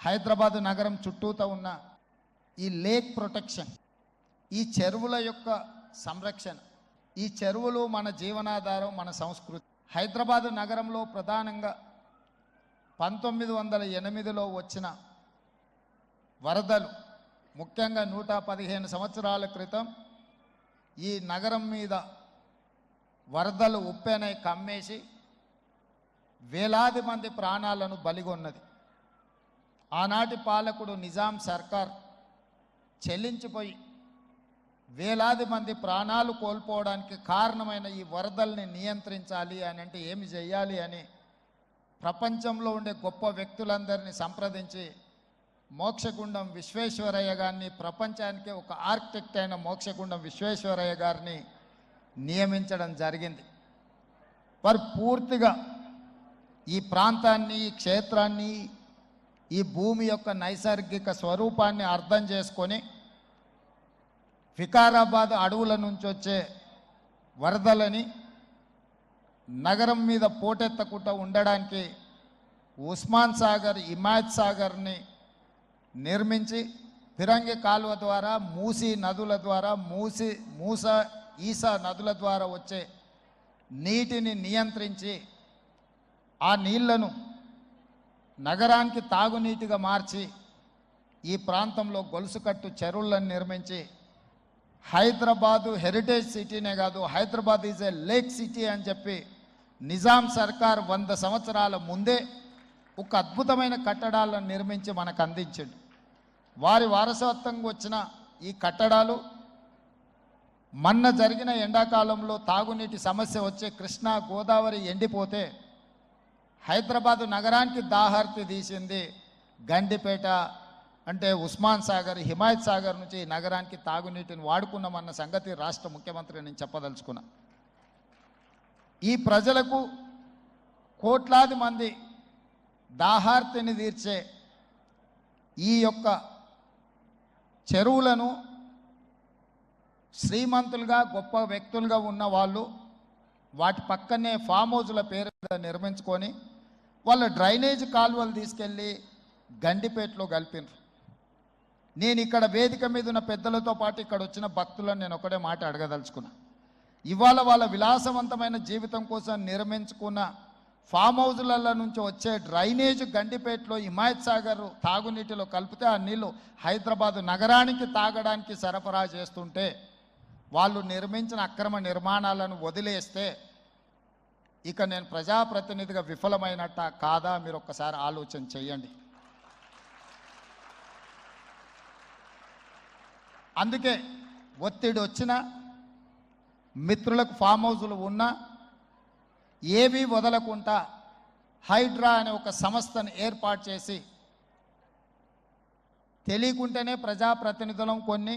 హైదరాబాద్ నగరం చుట్టూతో ఉన్న ఈ లేక్ ప్రొటెక్షన్ ఈ చెరువుల యొక్క సంరక్షణ ఈ చెరువులు మన జీవనాధారం మన సంస్కృతి. హైదరాబాద్ నగరంలో ప్రధానంగా పంతొమ్మిది వందల ఎనిమిదిలో వచ్చిన వరదలు ముఖ్యంగా నూట పదిహేను సంవత్సరాల క్రితం ఈ నగరం మీద వరదలు ఉప్పెనై కమ్మేసి వేలాది మంది ప్రాణాలను బలిగొన్నది. ఆనాటి పాలకుడు నిజాం సర్కార్ చెల్లించిపోయి వేలాది మంది ప్రాణాలు కోల్పోవడానికి కారణమైన ఈ వరదల్ని నియంత్రించాలి అని అంటే ఏమి చేయాలి అని ప్రపంచంలో ఉండే గొప్ప వ్యక్తులందరినీ సంప్రదించి మోక్షగుండం విశ్వేశ్వరయ్య గారిని ప్రపంచానికే ఒక ఆర్కిటెక్ట్ అయిన మోక్షగుండం విశ్వేశ్వరయ్య గారిని నియమించడం జరిగింది. వారు పూర్తిగా ఈ ప్రాంతాన్ని ఈ క్షేత్రాన్ని ఈ భూమి యొక్క నైసర్గిక స్వరూపాన్ని అర్థం చేసుకొని వికారాబాద్ అడవుల నుంచి వచ్చే వరదలని నగరం మీద పోటెత్తకుండా ఉండడానికి ఉస్మాన్ సాగర్ ఇమాజ్ సాగర్ని నిర్మించి ఫిరంగి కాలువ ద్వారా మూసి నదుల ద్వారా మూసి మూస ఈసా నదుల ద్వారా వచ్చే నీటిని నియంత్రించి ఆ నీళ్ళను నగరానికి తాగునీటిగా మార్చి ఈ ప్రాంతంలో గొలుసుకట్టు చెరువులను నిర్మించి హైదరాబాదు హెరిటేజ్ సిటీనే కాదు Hyderabad is a lake city అని చెప్పి నిజాం సర్కార్ వంద సంవత్సరాల ముందే ఒక అద్భుతమైన కట్టడాలను నిర్మించి మనకు అందించండి. వారి వారసత్వంగా వచ్చిన ఈ కట్టడాలు మొన్న జరిగిన ఎండాకాలంలో తాగునీటి సమస్య వచ్చే కృష్ణా గోదావరి ఎండిపోతే హైదరాబాదు నగరానికి దాహార్తి తీసింది గండిపేట అంటే ఉస్మాన్ సాగర్ హిమాయత్ సాగర్ నుంచి ఈ నగరానికి తాగునీటిని వాడుకున్నామన్న సంగతి రాష్ట్ర ముఖ్యమంత్రి నేను చెప్పదలుచుకున్నా. ఈ ప్రజలకు కోట్లాది మంది దాహార్తిని తీర్చే ఈ యొక్క చెరువులను శ్రీమంతులుగా గొప్ప వ్యక్తులుగా ఉన్న వాళ్ళు వాటి పక్కనే ఫామ్ హౌజుల పేరు నిర్మించుకొని వాళ్ళ డ్రైనేజ్ కాలువలు తీసుకెళ్ళి గండిపేటలో కలిపినారు. నేను ఇక్కడ వేదిక మీద ఉన్న పెద్దలతో పాటు ఇక్కడ వచ్చిన భక్తులను నేను ఒకటే మాట అడగదలుచుకున్నా. ఇవాళ వాళ్ళ విలాసవంతమైన జీవితం కోసం నిర్మించుకున్న ఫామ్ హౌజులలో నుంచి వచ్చే డ్రైనేజ్ గండిపేటలో హిమాయత్ సాగర్ తాగునీటిలో కలిపితే ఆ నీళ్ళు హైదరాబాద్ నగరానికి తాగడానికి సరఫరా చేస్తుంటే వాళ్ళు నిర్మించిన అక్రమ నిర్మాణాలను వదిలేస్తే ఇక నేను ప్రజాప్రతినిధిగా విఫలమైనట్ట కాదా? మీరు ఒక్కసారి ఆలోచన చేయండి. అందుకే ఒత్తిడి వచ్చినా మిత్రులకు ఫామ్ హౌజులు ఉన్నా ఏవి వదలకుండా హైడ్రా అనే ఒక సంస్థను ఏర్పాటు చేసి తెలియకుంటేనే ప్రజాప్రతినిధులం కొన్ని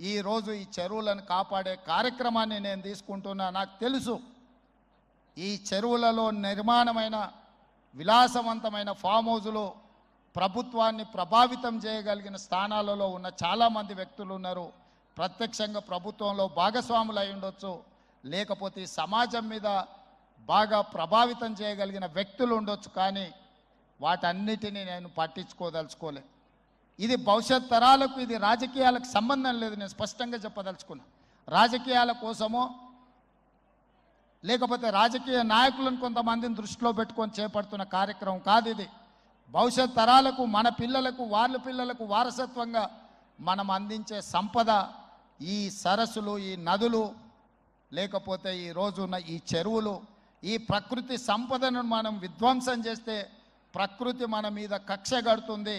ఈరోజు ఈ చెరువులను కాపాడే కార్యక్రమాన్ని నేను తీసుకుంటున్నా. నాకు తెలుసు ఈ చెరువులలో నిర్మాణమైన విలాసవంతమైన ఫామ్ హౌజులు ప్రభుత్వాన్ని ప్రభావితం చేయగలిగిన స్థానాలలో ఉన్న చాలామంది వ్యక్తులు ఉన్నారు. ప్రత్యక్షంగా ప్రభుత్వంలో భాగస్వాములు అయి ఉండొచ్చు. లేకపోతే సమాజం మీద బాగా ప్రభావితం చేయగలిగిన వ్యక్తులు ఉండొచ్చు. కానీ వాటన్నిటినీ నేను పట్టించుకోదలుచుకోలేదు ఇది భవిష్యత్ తరాలకు ఇది రాజకీయాలకు సంబంధం లేదు. నేను స్పష్టంగా చెప్పదలుచుకున్నా. రాజకీయాల కోసమో లేకపోతే రాజకీయ నాయకులను కొంతమందిని దృష్టిలో పెట్టుకొని చేపడుతున్న కార్యక్రమం కాదు ఇది. భవిష్యత్ తరాలకు మన పిల్లలకు వాళ్ళ పిల్లలకు వారసత్వంగా మనం అందించే సంపద ఈ సరస్సులు ఈ నదులు లేకపోతే ఈ రోజున్న ఈ చెరువులు ఈ ప్రకృతి సంపదను మనం విధ్వంసం చేస్తే ప్రకృతి మన మీద కక్ష కడుతుంది.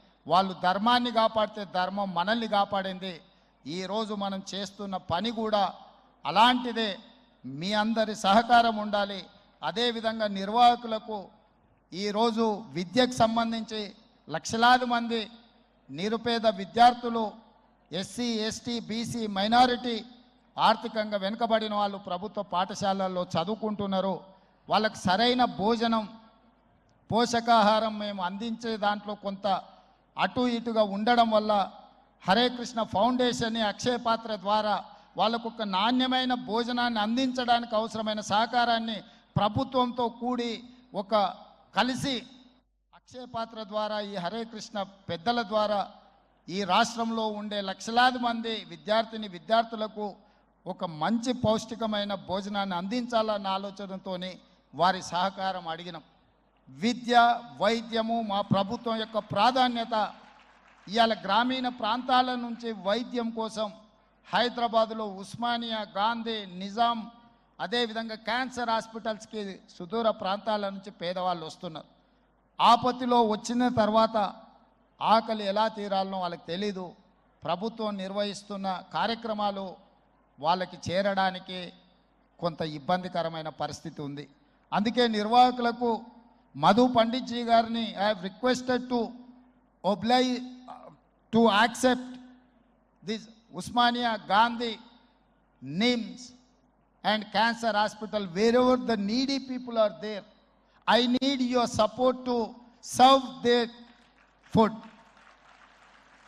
వాళ్ళు ధర్మాన్ని కాపాడితే ధర్మం మనల్ని కాపాడింది. ఈరోజు మనం చేస్తున్న పని కూడా అలాంటిదే. మీ అందరి సహకారం ఉండాలి. అదేవిధంగా నిర్వాహకులకు ఈరోజు విద్యకు సంబంధించి లక్షలాది మంది నిరుపేద విద్యార్థులు ఎస్సీ ఎస్టీ బీసీ మైనారిటీ ఆర్థికంగా వెనుకబడిన వాళ్ళు ప్రభుత్వ పాఠశాలల్లో చదువుకుంటున్నారు. వాళ్ళకి సరైన భోజనం పోషకాహారం మేము అందించే దాంట్లో కొంత అటు ఇటుగా ఉండడం వల్ల హరే కృష్ణ ఫౌండేషన్ అక్షయ పాత్ర ద్వారా వాళ్ళకు ఒక నాణ్యమైన భోజనాన్ని అందించడానికి అవసరమైన సహకారాన్ని ప్రభుత్వంతో కూడి ఒక కలిసి అక్షయ పాత్ర ద్వారా ఈ హరే కృష్ణ పెద్దల ద్వారా ఈ రాష్ట్రంలో ఉండే లక్షలాది మంది విద్యార్థిని విద్యార్థులకు ఒక మంచి పౌష్టికమైన భోజనాన్ని అందించాలన్న ఆలోచనతోనే వారి సహకారం అడిగినాం. విద్య వైద్యము మా ప్రభుత్వం యొక్క ప్రాధాన్యత. ఇవాళ గ్రామీణ ప్రాంతాల నుంచి వైద్యం కోసం హైదరాబాదులో ఉస్మానియా గాంధీ నిజాం అదేవిధంగా క్యాన్సర్ హాస్పిటల్స్కి సుదూర ప్రాంతాల నుంచి పేదవాళ్ళు వస్తున్నారు. ఆపత్తిలో వచ్చిన తర్వాత ఆకలి ఎలా తీరాలనో వాళ్ళకి తెలీదు. ప్రభుత్వం నిర్వహిస్తున్న కార్యక్రమాలు వాళ్ళకి చేరడానికి కొంత ఇబ్బందికరమైన పరిస్థితి ఉంది. అందుకే నిర్వాహకులకు Madhu Panditji Garni, I have requested to oblige, uh, to accept this Usmania Gandhi names and cancer hospital wherever the needy people are there. I need your support to serve their food.